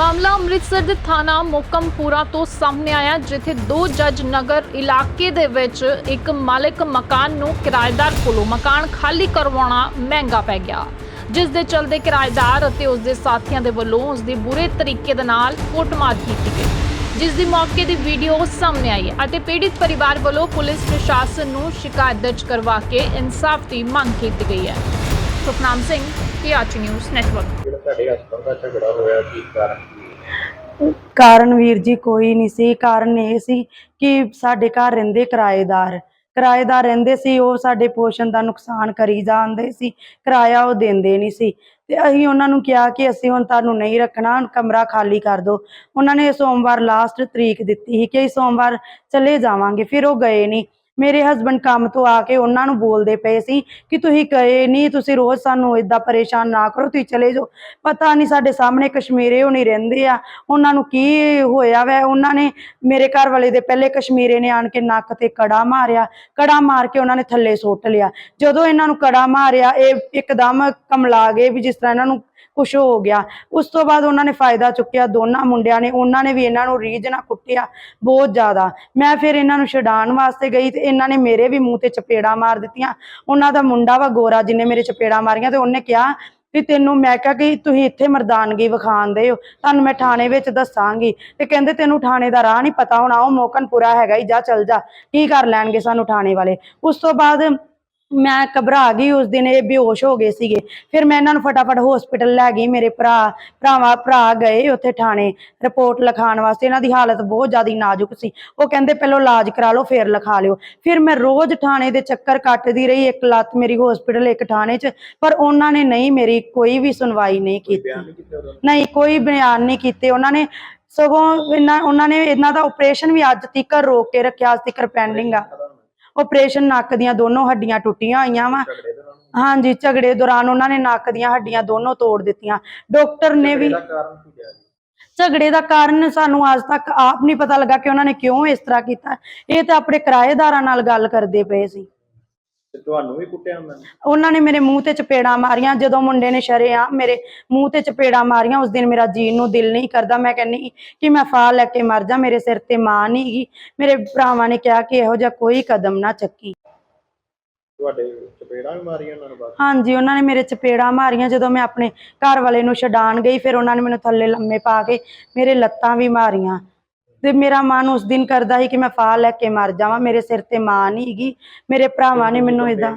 ਮਾਮਲਾ ਅੰਮ੍ਰਿਤਸਰ ਦੇ ਥਾਣਾ ਮੋਕਮਪੁਰਾ ਤੋਂ ਸਾਹਮਣੇ ਆਇਆ, ਜਿੱਥੇ ਦੋ ਜੱਜ ਨਗਰ ਇਲਾਕੇ ਦੇ ਵਿੱਚ ਇੱਕ ਮਾਲਕ ਮਕਾਨ ਨੂੰ ਕਿਰਾਏਦਾਰ ਕੋਲੋਂ ਮਕਾਨ ਖਾਲੀ ਕਰਵਾਉਣਾ ਮਹਿੰਗਾ ਪੈ ਗਿਆ। ਜਿਸ ਦੇ ਚਲਦੇ ਕਿਰਾਏਦਾਰ ਅਤੇ ਉਸ ਦੇ ਸਾਥੀਆਂ ਦੇ ਵੱਲੋਂ ਉਸ ਦੀ ਬੁਰੇ ਤਰੀਕੇ ਦੇ ਨਾਲ ਕੁੱਟਮਾਰ ਕੀਤੀ ਗਈ। ਜਿਸ ਦੀ ਮੌਕੇ ਦੀ ਵੀਡੀਓ ਸਾਹਮਣੇ ਆਈ ਹੈ ਅਤੇ ਪੀੜਿਤ ਪਰਿਵਾਰ ਵੱਲੋਂ ਪੁਲਿਸ ਪ੍ਰਸ਼ਾਸਨ ਨੂੰ ਸ਼ਿਕਾਇਤ ਦਰਜ ਕਰਵਾ ਕੇ ਇਨਸਾਫ ਦੀ ਮੰਗ ਕੀਤੀ ਗਈ ਹੈ। Sukhnam Singh PRT news network ਜਿਹੜਾ ਤੁਹਾਡੇ ਹਸਬੰਦ ਦਾ ਝਗੜਾ ਹੋਇਆ ਕੀ ਕਾਰਨ ਕੀ ਹੈ? ਕਾਰਨ ਵੀਰ ਜੀ ਕੋਈ ਨਹੀਂ ਸੀ। ਕਾਰਨ ਇਹ ਸੀ ਕਿ ਸਾਡੇ ਘਰ ਰਹਿੰਦੇ ਕਿਰਾਏਦਾਰ। ਕਿਰਾਏਦਾਰ ਰਹਿੰਦੇ ਸੀ ਉਹ ਸਾਡੇ ਪੋਸ਼ਣ ਦਾ ਨੁਕਸਾਨ ਕਰੀ ਜਾਂਦੇ ਸੀ। ਕਿਰਾਇਆ ਉਹ ਦਿੰਦੇ ਨਹੀਂ ਸੀ। ਤੇ ਅਸੀਂ ਉਹਨਾਂ ਨੂੰ ਕਿਹਾ ਕਿ ਅਸੀਂ ਹੁਣ ਤੁਹਾਨੂੰ ਨਹੀਂ ਰੱਖਣਾ ਕਮਰਾ ਖਾਲੀ ਕਰ ਦਿਓ। ਉਹਨਾਂ ਨੇ ਸੋਮਵਾਰ ਲਾਸਟ ਤਰੀਕ ਦਿੱਤੀ ਸੀ ਕਿ ਅਸੀਂ ਸੋਮਵਾਰ ਚਲੇ ਜਾਵਾਂਗੇ। ਫਿਰ ਉਹ ਗਏ ਨਹੀਂ। ਮੇਰੇ ਹਸਬੰਡ ਕੰਮ ਤੋਂ ਆ ਕੇ ਉਹਨਾਂ ਨੂੰ ਬੋਲਦੇ ਪਏ ਸੀ ਕਿ ਤੁਸੀਂ ਕਹੇ ਨਹੀਂ, ਤੁਸੀਂ ਰੋਜ਼ ਸਾਨੂੰ ਇਦਾਂ ਪਰੇਸ਼ਾਨ ਨਾ ਕਰੋ, ਤੁਸੀਂ ਚਲੇ ਜਾਓ। ਪਤਾ ਨਹੀਂ ਸਾਡੇ ਸਾਹਮਣੇ ਕਸ਼ਮੀਰੇ ਹੋਣੀ ਰਹਿੰਦੇ ਆ। ਉਹਨਾਂ ਨੂੰ ਕੀ ਹੋਇਆ ਵੈ? ਉਹਨਾਂ ਨੇ ਮੇਰੇ ਘਰ ਵਾਲੇ ਦੇ ਪਹਿਲੇ ਕਸ਼ਮੀਰੇ ਨੇ ਆਣ ਕੇ ਨੱਕ ਤੇ ਕੜਾ ਮਾਰਿਆ। ਕੜਾ ਮਾਰ ਕੇ ਉਹਨਾਂ ਨੇ ਥੱਲੇ ਸੁੱਟ ਲਿਆ। ਜਦੋਂ ਇਹਨਾਂ ਨੂੰ ਕੜਾ ਮਾਰਿਆ, ਇਹ ਇੱਕਦਮ ਕਮਲਾ ਗਏ ਵੀ ਜਿਸ ਤਰ੍ਹਾਂ ਇਹਨਾਂ ਨੂੰ ਕੁਛ ਹੋ ਗਿਆ। ਉਸ ਤੋਂ ਬਾਅਦ ਉਹਨਾਂ ਨੇ ਫਾਇਦਾ ਚੁੱਕਿਆ, ਦੋਨਾਂ ਮੁੰਡਿਆਂ ਨੇ, ਉਹਨਾਂ ਨੇ ਵੀ ਇਹਨਾਂ ਨੂੰ ਰੀਝ ਨਾਲ ਕੁੱਟਿਆ ਬਹੁਤ ਜ਼ਿਆਦਾ। ਮੈਂ ਫਿਰ ਇਹਨਾਂ ਨੂੰ ਛਡਾਉਣ ਵਾਸਤੇ ਗਈ ਤੇ ਇਹਨਾਂ ਨੇ ਮੇਰੇ ਵੀ ਮੂੰਹ ਤੇ ਚਪੇੜਾਂ ਮਾਰ ਦਿੱਤੀਆਂ। ਉਹਨਾਂ ਦਾ ਮੁੰਡਾ ਵਾ ਗੋਰਾ ਜਿਹਨੇ ਮੇਰੇ ਚਪੇੜਾਂ ਮਾਰੀਆਂ ਤੇ ਉਹਨੇ ਕਿਹਾ ਵੀ ਤੈਨੂੰ ਮੈਂ ਕਿਹਾ ਕਿ ਤੁਸੀਂ ਇੱਥੇ ਮਰਦਾਨਗੀ ਵਿਖਾਉਂਦੇ ਹੋ, ਤੁਹਾਨੂੰ ਮੈਂ ਥਾਣੇ ਵਿੱਚ ਦੱਸਾਂਗੀ। ਤੇ ਕਹਿੰਦੇ ਤੈਨੂੰ ਥਾਣੇ ਦਾ ਰਾਹ ਨਹੀਂ ਪਤਾ ਹੋਣਾ, ਉਹ ਮੋਕਨਪੁਰਾ ਹੈਗਾ ਹੀ ਜਾ ਚੱਲ ਜਾ, ਕੀ ਕਰ ਲੈਣਗੇ ਸਾਨੂੰ ਥਾਣੇ ਵਾਲੇ। ਉਸ ਤੋਂ ਬਾਅਦ ਮੈਂ ਘਬਰਾ ਗਈ ਉਸ ਦਿਨ ਇਹ ਬੇਹੋਸ਼ ਹੋ ਗਏ ਸੀਗੇ। ਫਿਰ ਮੈਂ ਇਹਨਾਂ ਨੂੰ ਫਟਾਫਟ ਹਸਪੀਟਲ ਲੈ ਗਈ ਮੇਰੇ ਭਰਾ ਭਰਾਵਾ ਭਰਾ ਗਏ ਉੱਥੇ ਥਾਣੇ ਰਿਪੋਰਟ ਲਿਖਾਉਣ ਵਾਸਤੇ। ਇਹਨਾਂ ਦੀ ਹਾਲਤ ਬਹੁਤ ਜ਼ਿਆਦਾ ਨਾਜ਼ੁਕ ਸੀ। ਉਹ ਕਹਿੰਦੇ ਪਹਿਲਾਂ ਇਲਾਜ ਕਰਾ ਲਓ ਫਿਰ ਲਿਖਾ ਲਿਓ। ਫਿਰ ਮੈਂ ਰੋਜ਼ ਥਾਣੇ ਦੇ ਚੱਕਰ ਕੱਟਦੀ ਰਹੀ ਇੱਕ ਲੱਤ ਮੇਰੀ ਹਸਪੀਟਲ ਇੱਕ ਥਾਣੇ 'ਚ ਪਰ ਉਹਨਾਂ ਨੇ ਨਹੀਂ ਮੇਰੀ ਕੋਈ ਵੀ ਸੁਣਵਾਈ ਨਹੀਂ ਕੀਤੀ। ਨਹੀਂ ਕੋਈ ਬਿਆਨ ਨਹੀਂ ਕੀਤੇ ਉਹਨਾਂ ਨੇ। ਸਗੋਂ ਇਹਨਾਂ ਉਹਨਾਂ ਨੇ ਇਹਨਾਂ ਦਾ ਆਪਰੇਸ਼ਨ ਵੀ ਅੱਜ ਤੱਕ ਰੋਕ ਕੇ ਰੱਖਿਆ ਅੱਜ ਤੱਕ ਪੈਂਡਿੰਗ ਆ। ਆਪਰੇਸ਼ਨ ਨੱਕ ਦੀਆਂ ਦੋਨੋਂ ਹੱਡੀਆਂ ਟੁੱਟੀਆਂ ਹੋਈਆਂ ਵਾ। ਹਾਂਜੀ ਝਗੜੇ ਦੌਰਾਨ ਉਹਨਾਂ ਨੇ ਨੱਕ ਦੀਆਂ ਹੱਡੀਆਂ ਦੋਨੋਂ ਤੋੜ ਦਿੱਤੀਆਂ। ਡਾਕਟਰ ਨੇ ਵੀ ਝਗੜੇ ਦਾ ਕਾਰਨ ਸਾਨੂੰ ਅੱਜ ਤੱਕ ਆਪ ਨਹੀਂ ਪਤਾ ਲੱਗਾ ਕਿ ਉਹਨਾਂ ਨੇ ਕਿਉਂ ਇਸ ਤਰ੍ਹਾਂ ਕੀਤਾ। ਇਹ ਤਾਂ ਆਪਣੇ ਕਿਰਾਏਦਾਰਾਂ ਨਾਲ ਗੱਲ ਕਰਦੇ ਪਏ ਸੀ। ਤੇ ਤੁਹਾਨੂੰ ਵੀ ਕੁੱਟਿਆ ਉਹਨਾਂ ਨੇ? ਉਹਨਾਂ ਨੇ ਮੇਰੇ ਮੂੰਹ ਤੇ ਚਪੇੜਾਂ ਮਾਰੀਆਂ ਜਦੋਂ ਮੁੰਡੇ ਨੇ ਸ਼ਰੇਆਮ ਮੇਰੇ ਮੂੰਹ ਤੇ ਚਪੇੜਾਂ ਮਾਰੀਆਂ ਉਸ ਦਿਨ ਮੇਰਾ ਜੀਣ ਨੂੰ ਦਿਲ ਨਹੀਂ ਕਰਦਾ। ਮੈਂ ਕਹਿੰਨੀ ਕਿ ਮੈਂ ਫਾਹ ਲੈ ਕੇ ਮਰ ਜਾ ਮੇਰੇ ਸਿਰ ਤੇ ਮਾਂ ਨਹੀਂ ਗੀ। ਮੇਰੇ ਭਰਾਵਾਂ ਨੇ ਕਿਹਾ ਕਿ ਇਹੋ ਜਿਹਾ ਕੋਈ ਕਦਮ ਨਾ ਚੱਕੀ। ਤੁਹਾਡੇ ਚਪੇੜਾਂ ਵੀ ਮਾਰੀਆਂ ਉਹਨਾਂ ਨੇ ਬਸ ਹਾਂਜੀ ਉਹਨਾਂ ਨੇ ਮੇਰੇ ਚਪੇੜਾਂ ਮਾਰੀਆਂ ਜਦੋਂ ਮੈਂ ਆਪਣੇ ਘਰ ਵਾਲੇ ਨੂੰ ਛਡਾਣ ਗਈ ਫਿਰ ਉਹਨਾਂ ਨੇ ਮੈਨੂੰ ਥੱਲੇ ਲੰਮੇ ਪਾ ਕੇ ਮੇਰੇ ਲੱਤਾਂ ਵੀ ਮਾਰੀਆਂ। ਤੇ ਮੇਰਾ ਮਨ ਉਸ ਦਿਨ ਕਰਦਾ ਸੀ ਕਿ ਮੈਂ ਫਾਹ ਲੈ ਕੇ ਮਰ ਜਾਵਾਂ। ਮੇਰੇ ਸਿਰ ਤੇ ਮਾਂ ਨਹੀਂ ਹੈਗੀ ਮੇਰੇ ਭਰਾਵਾਂ ਨੇ ਮੈਨੂੰ ਇਦਾਂ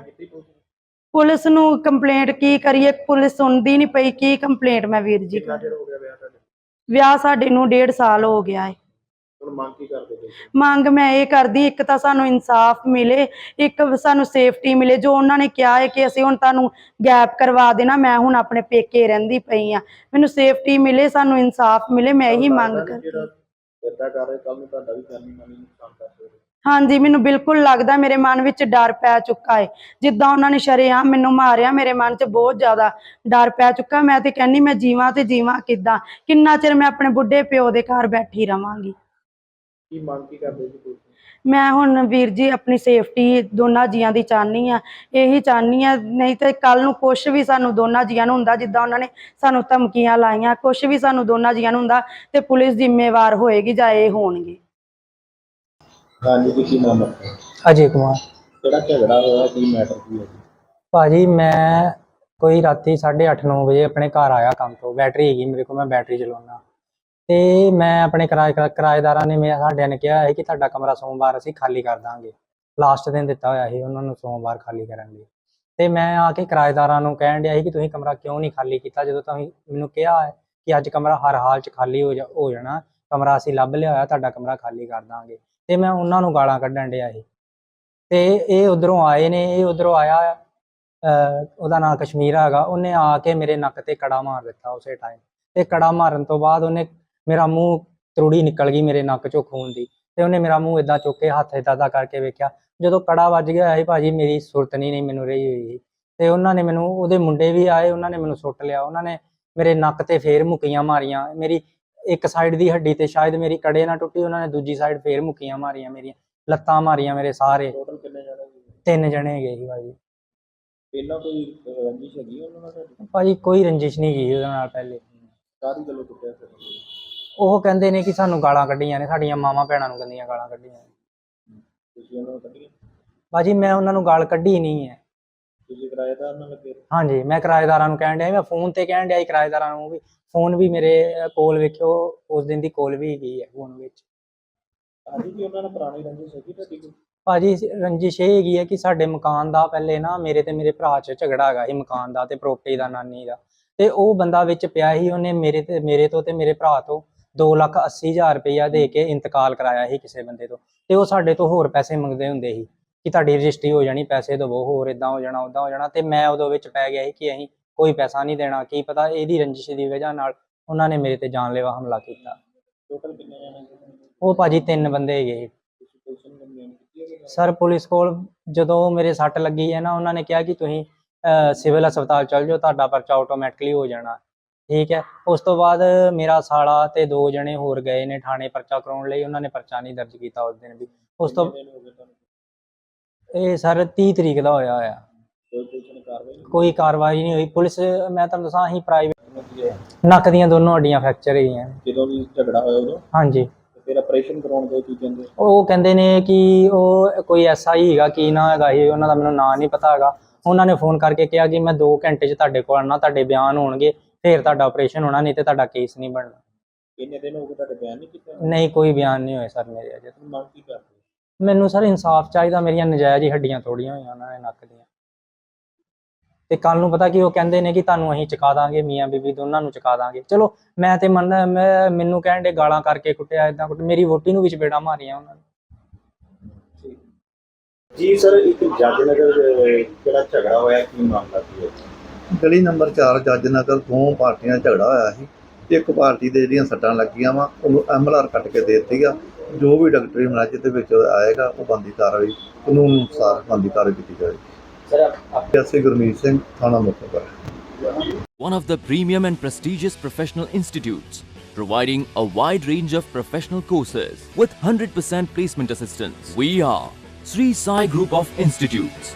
ਪੁਲਿਸ ਨੇ? ਕੰਪਲੇਂਟ ਕੀ ਕਰੀਏ? ਪੁਲਿਸ ਸੁਣਦੀ ਨਹੀਂ ਪਈ। ਕੀ ਕੰਪਲੇਂਟ ਮੈਂ ਵੀਰ ਜੀ ਕਿੰਨਾ ਚਿਰ ਹੋ ਗਿਆ ਵਿਆਹ ਤੁਹਾਡੇ? ਵਿਆਹ ਸਾਡੇ ਨੂੰ ਡੇਢ ਸਾਲ ਹੋ ਗਿਆ ਹੈ ਹੁਣ ਮੰਗ ਕੀ ਕਰਦੇ ਤੁਸੀਂ? ਮੰਗ ਮੈਂ ਇਹ ਕਰਦੀ ਇੱਕ ਤਾਂ ਸਾਨੂੰ ਇਨਸਾਫ ਮਿਲੇ ਇੱਕ ਸਾਨੂੰ ਸੇਫਟੀ ਮਿਲੇ। ਜੋ ਉਹਨਾਂ ਨੇ ਕਿਹਾ ਹੈ ਕਿ ਅਸੀਂ ਹੁਣ ਤੁਹਾਨੂੰ ਗੈਪ ਕਰਵਾ ਦੇਣਾ। ਮੈਂ ਹੁਣ ਆਪਣੇ ਪੇਕੇ ਰਹਿੰਦੀ ਪਈ ਆ। ਮੈਨੂੰ ਸੇਫਟੀ ਮਿਲੇ ਸਾਨੂੰ ਇਨਸਾਫ ਮਿਲੇ। ਮੈਂ ਇਹੀ ਮੰਗ ਕਰਦੀ ਜਿਹੜਾ ਏਦਾਂ ਕਰ ਰਹੇ ਕੱਲ ਨੂੰ ਤੁਹਾਡਾ ਵੀ ਜਾਨੀ ਮਾਨੀ ਨੁਕਸਾਨ ਕਰ ਸਕਦੇ। ਹਾਂਜੀ ਮੈਨੂੰ ਬਿਲਕੁਲ ਲੱਗਦਾ ਮੇਰੇ ਮਨ ਵਿੱਚ ਡਰ ਪੈ ਚੁੱਕਾ ਹੈ ਜਿੱਦਾਂ ਉਹਨਾਂ ਨੇ ਸ਼ਰੇਆਮ ਮੈਨੂੰ ਮਾਰਿਆ ਮੇਰੇ ਮਨ 'ਚ ਬਹੁਤ ਜ਼ਿਆਦਾ ਡਰ ਪੈ ਚੁੱਕਾ। ਮੈਂ ਤੇ ਕਹਿੰਨੀ ਮੈਂ ਜੀਵਾਂ ਤੇ ਜੀਵਾਂ ਕਿੱਦਾਂ? ਕਿੰਨਾ ਚਿਰ ਮੈਂ ਆਪਣੇ ਬੁੱਢੇ ਪਿਓ ਦੇ ਘਰ ਬੈਠੀ ਰਵਾਂਗੀ। ਕੀ ਮੰਗ ਕੀ ਕਰਦੇ ਪੁਲਿਸ ਨੂੰ? ਮੈਂ ਹੁਣ ਵੀਰ ਜੀ ਆਪਣੀ ਸੇਫਟੀ ਦੋਨਾਂ ਜੀਆਂ ਦੀ ਚਾਹਨੀ ਆ ਇਹੀ ਚਾਹਨੀ ਆ ਨਹੀਂ ਤੇ ਕੱਲ ਨੂੰ ਕੁਝ ਵੀ ਸਾਨੂੰ ਦੋਨਾਂ ਜੀਆਂ ਨੂੰ ਹੁੰਦਾ ਜਿੱਦਾਂ ਉਹਨਾਂ ਨੇ ਸਾਨੂੰ ਧਮਕੀਆਂ ਲਾਈਆਂ ਕੁਝ ਵੀ ਸਾਨੂੰ ਦੋਨਾਂ ਜੀਆਂ ਨੂੰ ਹੁੰਦਾ ਤੇ ਪੁਲਿਸ ਜ਼ਿੰਮੇਵਾਰ ਹੋਏਗੀ ਜਾਂ ਇਹ ਹੋਣਗੇ। ਹਾਂਜੀ ਨਾਮ ਅਜੇ ਕੁਮਾਰ। ਜਿਹੜਾ ਝਗੜਾ ਹੋਇਆ ਕੀ ਮੈਟਰ ਕੀ ਹੈ? ਜੀ ਭਾਜੀ ਮੈਂ ਕੋਈ ਰਾਤੀ 8:30 9 ਵਜੇ ਆਪਣੇ ਘਰ ਆਇਆ ਕੰਮ ਤੋਂ। ਬੈਟਰੀ ਹੈਗੀ ਮੇਰੇ ਕੋਲ ਮੈਂ ਬੈਟਰੀ ਚਲਾਉਣਾ ਤੇ ਮੈਂ ਆਪਣੇ ਕਿਰਾਏ ਕਿਰਾਏਦਾਰਾਂ ਨੇ ਮੈਂ ਸਾਡਿਆਂ ਨੇ ਕਿਹਾ ਹੈ ਕਿ ਤੁਹਾਡਾ ਕਮਰਾ ਸੋਮਵਾਰ ਅਸੀਂ ਖਾਲੀ ਕਰ ਦਾਂਗੇ। ਲਾਸਟ ਦਿਨ ਦਿੱਤਾ ਹੋਇਆ ਸੀ, ਉਹਨਾਂ ਨੂੰ ਸੋਮਵਾਰ ਖਾਲੀ ਕਰਨ ਲਈ। ਤੇ ਮੈਂ ਆ ਕੇ ਕਿਰਾਏਦਾਰਾਂ ਨੂੰ ਕਹਿਣ ਡਿਆ ਸੀ ਕਿ ਤੁਸੀਂ ਕਮਰਾ ਕਿਉਂ ਨਹੀਂ ਖਾਲੀ ਕੀਤਾ? ਜਦੋਂ ਤੁਸੀਂ ਮੈਨੂੰ ਕਿਹਾ ਹੈ ਕਿ ਅੱਜ ਕਮਰਾ ਹਰ ਹਾਲ 'ਚ ਖਾਲੀ ਹੋ ਜਾ ਹੋ ਜਾਣਾ, ਕਮਰਾ ਅਸੀਂ ਲੱਭ ਲਿਆ ਹੋਇਆ, ਤੁਹਾਡਾ ਕਮਰਾ ਖਾਲੀ ਕਰ ਦਾਂਗੇ। ਤੇ ਮੈਂ ਉਹਨਾਂ ਨੂੰ ਗਾਲਾਂ ਕੱਢਣ ਡਿਆ ਸੀ। ਤੇ ਇਹ ਉਧਰੋਂ ਆਏ ਨੇ, ਇਹ ਉਧਰੋਂ ਆਇਆ ਉਹਦਾ ਨਾਂ ਕਸ਼ਮੀਰ ਹੈਗਾ। ਉਹਨੇ ਆ ਕੇ ਮੇਰੇ ਨੱਕ ਤੇ ਕੜਾ ਮਾਰ ਦਿੱਤਾ ਉਸੇ ਟਾਈਮ ਤੇ ਕੜਾ ਮਾਰਨ ਤੋਂ ਬਾਅਦ ਉਹਨੇ ਮੇਰਾ ਮੂੰਹ ਤਰੂੜੀ ਨਿਕਲ ਗਈ ਮੇਰੇ ਨੱਕ ਚੋਂ ਖੂਨ ਦੀ ਤੇ ਉਹਨੇ ਮੇਰਾ ਮੂੰਹ ਇਦਾਂ ਚੁੱਕ ਕੇ ਹੱਥ ਏਦਾਂ ਦਾ ਕਰਕੇ ਵੇਖਿਆ। ਜਦੋਂ ਕੜਾ ਵੱਜ ਗਿਆ ਸੀ ਭਾਜੀ ਮੇਰੀ ਸੁਰਤ ਨਹੀਂ ਨਹੀਂ ਮੈਨੂੰ ਰਹੀ ਹੋਈ ਸੀ। ਤੇ ਉਹਨਾਂ ਨੇ ਮੈਨੂੰ ਉਹਦੇ ਮੁੰਡੇ ਵੀ ਆਏ ਉਹਨਾਂ ਨੇ ਮੈਨੂੰ ਸੁੱਟ ਲਿਆ। ਉਹਨਾਂ ਨੇ ਮੇਰੇ ਨੱਕ ਤੇ ਫੇਰ ਮੁੱਕੀਆਂ ਮਾਰੀਆਂ। ਮੇਰੀ ਇੱਕ ਸਾਈਡ ਦੀ ਹੱਡੀ ਤੇ ਸ਼ਾਇਦ ਮੇਰੀ ਕੜੇ ਨਾ ਟੁੱਟੀ ਉਹਨਾਂ ਨੇ ਦੂਜੀ ਸਾਈਡ ਫੇਰ ਮੁੱਕੀਆਂ ਮਾਰੀਆਂ ਮੇਰੀਆਂ ਲੱਤਾਂ ਮਾਰੀਆਂ ਮੇਰੇ ਸਾਰੇ। ਟੋਟਲ ਕਿੰਨੇ ਜਣੇ ਸੀ ਤਿੰਨ ਜਣੇ ਗਏ ਸੀ ਭਾਜੀ। ਪਹਿਲਾਂ ਕੋਈ ਰੰਜਿਸ਼ ਹੈਗੀ ਉਹਨਾਂ ਨਾਲ ਭਾਜੀ ਕੋਈ ਰੰਜਿਸ਼ ਨਹੀਂ ਗਈ ਉਹਦੇ ਨਾਲ ਪਹਿਲੇ। ਸਾਰੀ ਗੱਲੋਂ ਕੁੱਟਿਆ ਫਿਰ? ਉਹ ਕਹਿੰਦੇ ਨੇ ਕਿ ਸਾਨੂੰ ਗਾਲਾਂ ਕੱਢੀਆਂ ਨੇ ਸਾਡੀਆਂ ਮਾਵਾਂ ਭੈਣਾਂ ਨੂੰ ਗੰਦੀਆਂ ਗਾਲਾਂ ਕੱਢੀਆਂ ਨੇ। ਤੁਸੀਂ ਉਹਨਾਂ ਨੂੰ ਕੱਢੀ ਬਾਜੀ ਮੈਂ ਉਹਨਾਂ ਨੂੰ ਗਾਲ ਕੱਢੀ ਨਹੀਂ ਹੈ ਤੁਸੀਂ ਕਿਰਾਏਦਾਰ ਨਾਲ ਲੱਗੇ ਰਹੇ? ਹਾਂਜੀ ਮੈਂ ਕਿਰਾਏਦਾਰਾਂ ਨੂੰ ਕਹਿਣ ਡਿਆ ਮੈਂ ਫੋਨ ਤੇ ਕਹਿਣ ਡਿਆ ਸੀ ਕਿਰਾਏਦਾਰਾਂ ਨੂੰ ਵੀ ਫੋਨ ਵੀ ਮੇਰੇ ਕੋਲ ਵੇਖਿਓ ਉਸ ਦਿਨ ਦੀ ਕੋਲ ਵੀ ਹੈਗੀ ਹੈ ਫੋਨ ਵਿੱਚ। ਹਾਂਜੀ ਜੀ ਉਹਨਾਂ ਨਾਲ ਪੁਰਾਣੀ ਰੰਜਿਸ਼ ਹੈਗੀ ਤੁਹਾਡੀ ਕੋਈ? ਭਾਜੀ ਰੰਜਿਸ਼ ਇਹ ਹੈਗੀ ਹੈ ਕਿ ਸਾਡੇ ਮਕਾਨ ਦਾ ਪਹਿਲੇ ਨਾ ਮੇਰੇ ਤੇ ਮੇਰੇ ਭਰਾ 'ਚ ਝਗੜਾ ਹੈਗਾ ਸੀ ਮਕਾਨ ਦਾ ਤੇ ਪ੍ਰਾਪਰਟੀ ਦਾ ਨਾਨੀ ਦਾ। ਤੇ ਉਹ ਬੰਦਾ ਵਿੱਚ ਪਿਆ ਸੀ ਉਹਨੇ ਮੇਰੇ ਤੇ ਮੇਰੇ ਤੋਂ ਤੇ ਮੇਰੇ ਭਰਾ ਤੋਂ 2 ਲੱਖ 80 ਹਜ਼ਾਰ ਰੁਪਇਆ ਦੇ ਕੇ ਇੰਤਕਾਲ ਕਰਾਇਆ ਸੀ ਕਿਸੇ ਬੰਦੇ ਤੋਂ ਤੇ ਉਹ ਸਾਡੇ ਤੋਂ ਹੋਰ ਪੈਸੇ ਮੰਗਦੇ ਹੁੰਦੇ ਸੀ ਕਿ ਤੁਹਾਡੀ ਰਜਿਸਟਰੀ ਹੋ ਜਾਣੀ ਪੈਸੇ ਦੇਵੋ ਹੋਰ ਇਦਾਂ ਹੋ ਜਾਣਾ ਉਦਾਂ ਹੋ ਜਾਣਾ ਤੇ ਮੈਂ ਉਦੋਂ ਵਿੱਚ ਪੈ ਗਿਆ ਸੀ ਕਿ ਅਸੀਂ ਕੋਈ ਪੈਸਾ ਨਹੀਂ ਦੇਣਾ ਕੀ ਪਤਾ ਇਹਦੀ ਰੰਜਿਸ਼ ਦੀ ਵਜ੍ਹਾ ਨਾਲ ਉਹਨਾਂ ਨੇ ਮੇਰੇ ਤੇ ਜਾਨਲੇਵਾ ਹਮਲਾ ਕੀਤਾ। ਟੋਟਲ ਕਿੰਨੇ ਜਣੇ ਸੀ? ਉਹ ਭਾਜੀ ਤਿੰਨ ਬੰਦੇ ਹੈਗੇ ਸਰ ਪੁਲਿਸ ਕੋਲ ਜਦੋਂ ਮੇਰੇ ਸੱਟ ਲੱਗੀ ਹੈ ਨਾ ਉਹਨਾਂ ਨੇ ਕਿਹਾ ਕਿ ਤੁਸੀਂ ਸਿਵਲ ਹਸਪਤਾਲ ਚਲ ਜਾਓ ਤੁਹਾਡਾ ਪਰਚਾ ਆਟੋਮੈਟਿਕਲੀ ਹੋ ਜਾਣਾ। ਠੀਕ ਹੈ। ਉਸ ਤੋਂ ਬਾਅਦ ਮੇਰਾ ਸਾਲਾ ਤੇ ਦੋ ਜਣੇ ਹੋਰ ਗਏ ਨੇ ਥਾਣੇ ਪਰਚਾ ਕਰਾਉਣ ਲਈ। ਉਹਨਾਂ ਨੇ ਪਰਚਾ ਨਹੀਂ ਦਰਜ ਕੀਤਾ ਉਸ ਦਿਨ ਵੀ। ਉਸ ਤੋਂ ਗਏ ਇਹ ਸਰ 30 ਤਰੀਕ ਦਾ ਹੋਇਆ ਹੋਇਆ। ਕੋਈ ਕਾਰਵਾਈ ਨਹੀਂ ਹੋਈ। ਪੁਲਿਸ ਮੈਂ ਤੁਹਾਨੂੰ ਦੱਸਾਂ ਅਸੀਂ ਪ੍ਰਾਈਵੇਟ ਨੱਕ ਦੀਆਂ। ਦੋਨੋਂ ਹੱਡੀਆਂ ਫ੍ਰੈਕਚਰ ਹੈਗੀਆਂ ਨੇ। ਜਦੋਂ ਵੀ ਝਗੜਾ ਹੋਇਆ ਉਦੋਂ? ਹਾਂਜੀ। ਫਿਰ ਆਪਰੇਸ਼ਨ ਕਰਾਉਣ ਦੇ ਕੀ ਕਹਿੰਦੇ ਉਹ ਕਹਿੰਦੇ ਨੇ ਕਿ ਉਹ ਕੋਈ ਐਸਾ ਹੀ ਹੈਗਾ ਕੀ ਨਾ ਹੈਗਾ ਇਹ ਉਹਨਾਂ ਦਾ ਮੈਨੂੰ ਨਾਂ ਨਹੀਂ ਪਤਾ ਹੈਗਾ। ਉਹਨਾਂ ਨੇ ਫੋਨ ਕਰਕੇ ਕਿਹਾ ਕਿ ਮੈਂ 2 ਘੰਟੇ 'ਚ ਤੁਹਾਡੇ ਕੋਲ ਆਉਣਾ ਤੁਹਾਡੇ ਬਿਆਨ ਹੋਣਗੇ। ਫਿਰ ਤੁਹਾਡਾ ਆਪਰੇਸ਼ਨ ਹੋਣਾ ਨਹੀਂ ਤੇ ਤੁਹਾਡਾ ਕੇਸ ਨਹੀਂ ਬਣਨਾ। ਕਿੰਨੇ ਦਿਨ ਹੋ ਗਏ ਤੁਹਾਡੇ ਬਿਆਨ ਨਹੀਂ ਕੀਤਾ? ਨਹੀਂ ਕੋਈ ਬਿਆਨ ਨਹੀਂ ਹੋਏ ਸਰ ਮੇਰੇ ਅਜੇ ਤੱਕ। ਮੰਗ ਕੀ ਕਰਦੇ? ਮੈਨੂੰ ਸਰ ਇਨਸਾਫ ਚਾਹੀਦਾ ਮੇਰੀਆਂ ਨਜਾਇਜ਼ ਹੀ ਹੱਡੀਆਂ ਤੋੜੀਆਂ ਹੋਈਆਂ ਉਹਨਾਂ ਨੇ ਨੱਕ ਦੀਆਂ। ਤੇ ਕੱਲ ਨੂੰ ਪਤਾ ਕਿ ਉਹ ਕਹਿੰਦੇ ਨੇ ਕਿ ਤੁਹਾਨੂੰ ਅਸੀਂ ਚੁਕਾ ਦਾਂਗੇ ਮੀਆਂ ਬੀਬੀ ਦੋਨਾਂ ਨੂੰ ਚੁਕਾ ਦਾਂਗੇ। ਚਲੋ ਮੈਂ ਤੇ ਮੰਨਦਾ ਮੈਂ ਮੈਨੂੰ ਕਹਿਣ ਦੇ ਗਾਲਾਂ ਕਰਕੇ ਕੁੱਟਿਆ ਇਦਾਂ ਕੁੱਟ ਮੇਰੀ ਵੋਟੀ ਨੂੰ ਵੀ ਚਪੇੜਾਂ ਮਾਰੀਆਂ ਉਹਨਾਂ ਨੇ। ਜੀ ਸਰ ਇੱਕ ਜੱਜ ਨਗਰ ਜਿਹੜਾ ਝਗੜਾ ਹੋਇਆ ਕੀ ਮਾਮਲਾ ਹੈ ਗਲੀ ਨੰਬਰ 4 ਜੱਜ ਨਗਰ ਦੋ ਪਾਰਟੀਆਂ ਦਾ ਝਗੜਾ ਹੋਇਆ ਸੀ ਇੱਕ ਪਾਰਟੀ ਦੇ ਜਿਹੜੀਆਂ ਸੱਟਾਂ ਲੱਗੀਆਂ ਵਾ ਉਹਨੂੰ ਐਮਐਲਆਰ ਕੱਟ ਕੇ ਦੇ ਦਿੱਤੀ ਆ ਜੋ ਵੀ ਡਾਕਟਰੀ ਮੁਲਾਜ਼ੇ ਦੇ ਵਿੱਚ ਆਏਗਾ ਉਹ ਬੰਦੀ ਕਾਰਵਾਈ ਕਾਨੂੰਨ ਅਨੁਸਾਰ ਬੰਦੀ ਕਾਰਵਾਈ ਕੀਤੀ ਜਾਏਗੀ ਸਰ ਆਪ ਐਸਏ ਗੁਰਮੀਤ ਸਿੰਘ ਥਾਣਾ Muktsar one of the premium and prestigious professional institutes, providing a wide range of professional courses with 100% placement assistance. We are Sri Sai Group of Institutes.